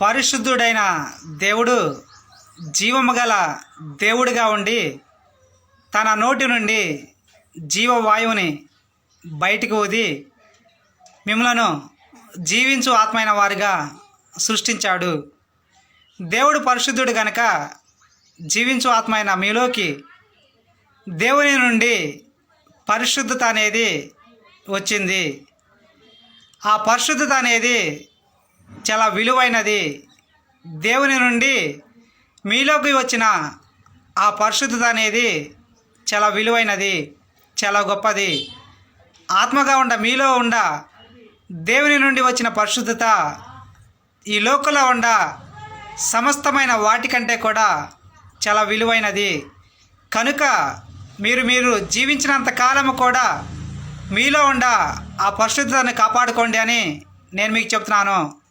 పరిశుద్ధుడైన దేవుడు జీవము గల దేవుడిగా ఉండి తన నోటి నుండి జీవవాయువుని బయటికి ఊది మిమ్మలను జీవించు ఆత్మైన వారిగా సృష్టించాడు. దేవుడు పరిశుద్ధుడు గనక జీవించు ఆత్మైన మీలోకి దేవుని నుండి పరిశుద్ధత అనేది వచ్చింది. ఆ పరిశుద్ధత అనేది చాలా విలువైనది. దేవుని నుండి మీలోకి వచ్చిన ఆ పరిశుద్ధత అనేది చాలా విలువైనది చాలా గొప్పది. ఆత్మగా ఉండ మీలో ఉండ దేవుని నుండి వచ్చిన పరిశుద్ధత ఈ లోకంలో ఉండ సమస్తమైన వాటికంటే కూడా చాలా విలువైనది. కనుక మీరు మీరు జీవించినంత కాలము కూడా మీలో ఉండ ఆ పరిశుద్ధతను కాపాడుకోండి అని నేను మీకు చెప్తున్నాను.